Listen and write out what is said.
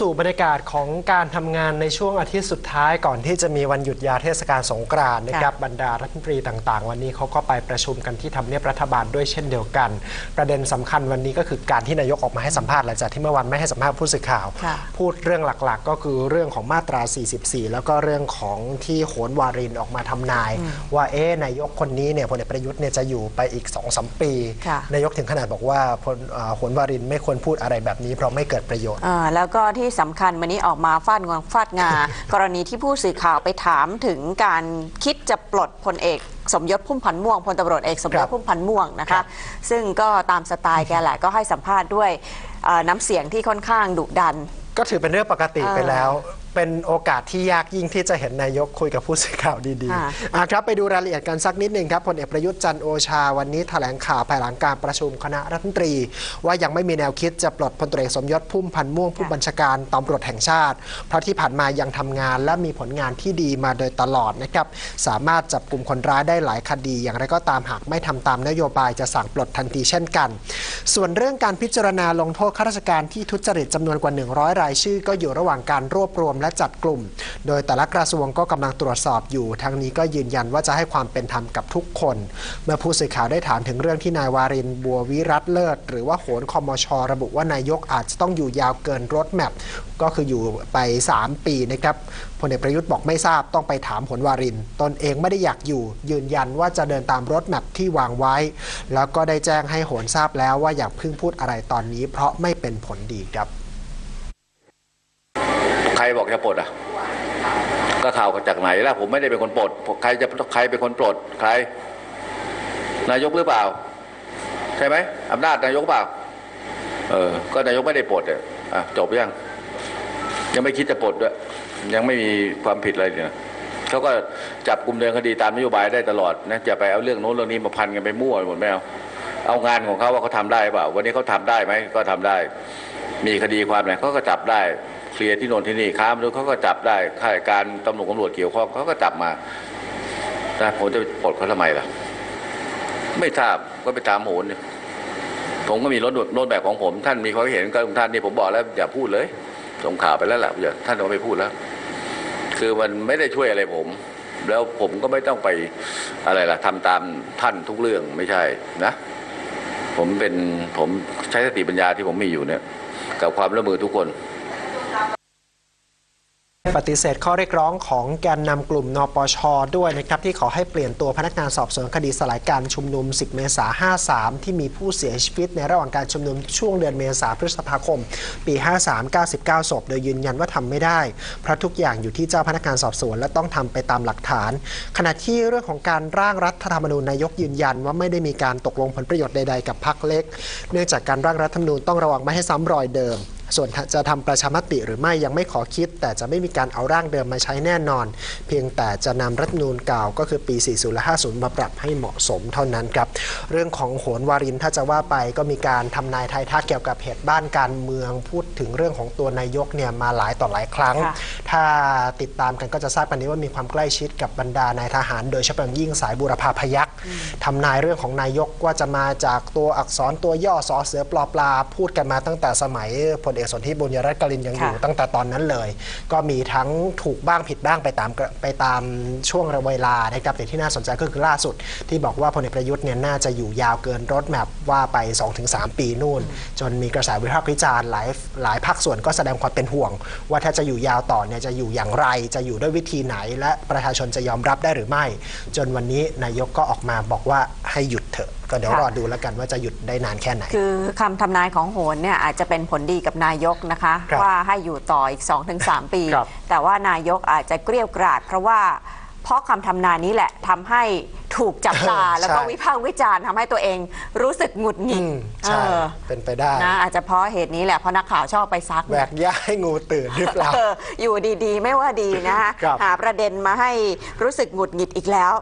สู่บรรยากาศของการทำงานในช่วงอาทิตย์สุดท้ายก่อนที่จะมีวันหยุดยาวเทศกาลสงกรานต์นะครับบรรดารัฐมนตรีต่าง ๆ วันนี้เขาก็ไปประชุมกันที่ทำเนียบรัฐบาลด้วยเช่นเดียวกัน ประเด็นสำคัญวันนี้ก็คือการที่นายกออกมาให้สัมภาษณ์หลังจากที่เมื่อวันไม่ให้สัมภาษณ์ผู้สื่อข่าวค่ะพูดเรื่องหลักๆ ก็คือเรื่องของมาตรา 44 แล้วก็เรื่องของที่โหนวารินออกมาทำนาย ว่าเอ๊ะนายกคนนี้เนี่ยพลเอกประยุทธ์เนี่ยจะอยู่ไปอีก2อสปีค่ะนายกถึงขนาดบอกว่าพลเอ่อโหนวารินไม่ควรพูดอะไรแบบนี้เพราะไม่เกิดประโยชน์อ่าแล้วก็ที่สำคัญวันนี้ออกมาฟาดงวงฟาดงา กรณีที่ผู้สื่อข่าวไปถามถึงการคิดจะปลดพลเอกสมยศพุ่มพันธ์ม่วงพลตำรวจเอกสมยครัศบพุ่มพันธ์ม่วงนะครัคะบซึ่งก็ตามสไตล์แกแหละก็ให้สัมภาษณ์ด้วยเอ่อน้ำเสียงที่ค่อนข้างดุดัน ก็ถือเป็นเรื่องปกติเออไปแล้ว เป็นโอกาสที่ยากยิ่งที่จะเห็นนายกคุยกับผู้สื่อข่าวดีค่ะ ๆอะครับไปดูรายละเอียดกันสักนิดหนึ่งครับพลเอกประยุทธ์จันทร์โอชาวันนี้แถลงข่าวภายหลังการประชุมคณะรัฐมนตรี ว่ายังไม่มีแนวคิดจะปลดพลตรเอกสมยศพุ่มพันธ์ม่วงผู้บัญชาการตำรวจแห่งชาติ เพราะที่ผ่านมายังทำงานและมีผลงานที่ดีมาโดยตลอดนะครับสามารถจับกลุ่มคนร้ายได้หลายคดี อย่างไรก็ตามหากไม่ทำตามนโยบายจะสั่งปลดทันทีเช่นกัน ส่วนเรื่องการพิจารณาลงโทษข้าราชการที่ทุจริตจำนวนกว่า 100 รายชื่อ ก็อยู่ระหว่างการรวบรวมและจัดกลุ่ม โดยแต่ละกระทรวงก็กำลังตรวจสอบอยู่ ทั้งนี้ก็ยืนยันว่าจะให้ความเป็นธรรมกับทุกคน เมื่อผู้สื่อข่าวได้ถามถึงเรื่องที่นายวารินบัววิรัตเลิศ หรือว่าโหนคอมชระบุว่านายกอาจจะต้องอยู่ยาวเกินรถแมพก็คืออยู่ไป 3 ปีนะครับพลเอกประยุทธ์บอกไม่ทราบต้องไปถามผลวาริน ตนเองไม่ได้อยากอยู่ ยืนยันว่าจะเดินตามรถแมพที่วางไว้ แล้วก็ได้แจ้งให้โหนทราบแล้วว่าอย่าเพิ่งพูดอะไรตอนนี้ เพราะไม่เป็นผลดีครับ ใครบอกจะปลดอะ ก็ข่าวจากไหนล่ะผมไม่ได้เป็นคนปลดใครจะใครเป็นคนปลดใคร นายกหรือเปล่า ใช่ไหมอำนาจนายกเปล่า เออ ก็นายกไม่ได้ปลดอะจบยัง ยังไม่คิดจะปลดด้วย ยังไม่มีความผิดอะไรเลยนะเขาก็จับกลุ่มเดินคดีตามนโยบายได้ตลอดนะจะไปเอาเรื่องโน้นเรื่องนี้มาพันกันไปมั่วหมดไม่เอาเอางานของเขาว่าเขาทำได้เปล่าวันนี้เขาทำได้ไหมก็ทำได้ มีคดีความไหนเขาก็จับได้เคลียร์ที่โน่นที่นี่ค้ามนุษย์เขาก็จับได้ข้าราชการตำรวจตำรวจเกี่ยวข้องเขาก็จับมาแต่ผมจะปลดเขาทำไมล่ะ ไม่ทราบก็ไปตามโหนผมก็มีรถรถแบบของผม ท่านมีความเห็นก็ท่านนี่ผมบอกแล้วอย่าพูดเลย ส่งข่าวไปแล้วล่ะอย่าท่านก็ไม่พูดแล้ว คือมันไม่ได้ช่วยอะไรผม แล้วผมก็ไม่ต้องไปอะไรล่ะทำตามท่านทุกเรื่องไม่ใช่นะ ผมเป็นผมใช้สติปัญญาที่ผมมีอยู่เนี่ย กับความร่วมมือทุกคน ปฏิเสธข้อเรียกร้องของแกนนำกลุ่มนปช ด้วยนะครับ ที่ขอให้เปลี่ยนตัวพนักงานสอบสวนคดีสลายการชุมนุม 10 เมษายน 53 ที่มีผู้เสียชีวิตในระหว่างการชุมนุมช่วงเดือนเมษายนพฤษภาคม ปี 53 99 ศพ โดยยืนยันว่าทำไม่ได้ เพราะทุกอย่างอยู่ที่เจ้าพนักงานสอบสวนและต้องทำไปตามหลักฐาน ขณะที่เรื่องของการร่างรัฐธรรมนูญนายกยืนยันว่าไม่ได้มีการตกลงผลประโยชน์ใดๆกับพรรคเล็ก เนื่องจากการร่างรัฐธรรมนูญต้องระวังไม่ให้ซ้ำรอยเดิม ส่วนจะทำประชามติหรือไม่ยังไม่ขอคิด แต่จะไม่มีการเอาร่างเดิมมาใช้แน่นอน เพียงแต่จะนำรัฐธรรมนูญเก่าก็คือปี 40 และ 50 มาปรับให้เหมาะสมเท่านั้นครับ เรื่องของโหนวารินถ้าจะว่าไปก็มีการทำนายทายทักเกี่ยวกับเหตุบ้านการเมืองพูดถึงเรื่องของตัวนายกเนี่ยมาหลายต่อหลายครั้งค่ะถ้าติดตามกันก็จะทราบกันนี้ว่ามีความใกล้ชิดกับบรรดานายทหาร โดยเฉพาะอย่างยิ่งสายบูรพาพยัคฆ์ทำนายเรื่องของนายกว่าจะมาจากตัวอักษรตัวย่อสอเสือปลอปลา พูดกันมาตั้งแต่สมัยพลเอกสนธิบุญยรัตน์กลินยังอยู่ ค่ะ ตั้งแต่ตอนนั้นเลย ก็มีทั้งถูกบ้างผิดบ้างไปตามไปตามช่วงเวลานะครับแต่ที่น่าสนใจก็คือล่าสุด ที่บอกว่าพลเอกประยุทธ์เนี่ยน่าจะอยู่ยาวเกินรถแมพว่าไป 2-3 ปีนู่น จนมีกระแสวิพากษ์วิจารณ์หลายหลายภาคส่วนก็แสดงความเป็นห่วง ว่าถ้าจะอยู่ยาวต่อเนี่ยจะอยู่อย่างไร จะอยู่ด้วยวิธีไหน และประชาชนจะยอมรับได้หรือไม่ จนวันนี้นายกก็ออกมาบอกว่าให้หยุด เถอะ ก็เดี๋ยวค่ะรอดูแล้วกันว่าจะหยุดได้นานแค่ไหน คือคำทำนายของโหนเนี่ยอาจจะเป็นผลดีกับนายกนะคะ ครับว่าให้อยู่ต่ออีก 2-3 ปี ครับ แต่ว่านายกอาจจะเกลี้ยวกราด เพราะว่าเพราะคำทำนายนี้แหละทำให้ถูกจับตาแล้วก็ใช่ วิพากษ์วิจารณ์ทำให้ตัวเองรู้สึกหงุดหงิอืดมใช่เออเป็นไปได้นะอาจจะเพราะเหตุนี้แหละเพราะนักข่าวชอบไปซัก แหวกย่าให้งูตื่นหรือเปล่า เอออยู่ดีๆ ไม่ว่าดีนะคะครับ หาประเด็นมาให้รู้สึกหงุดหงิดอีกแล้ว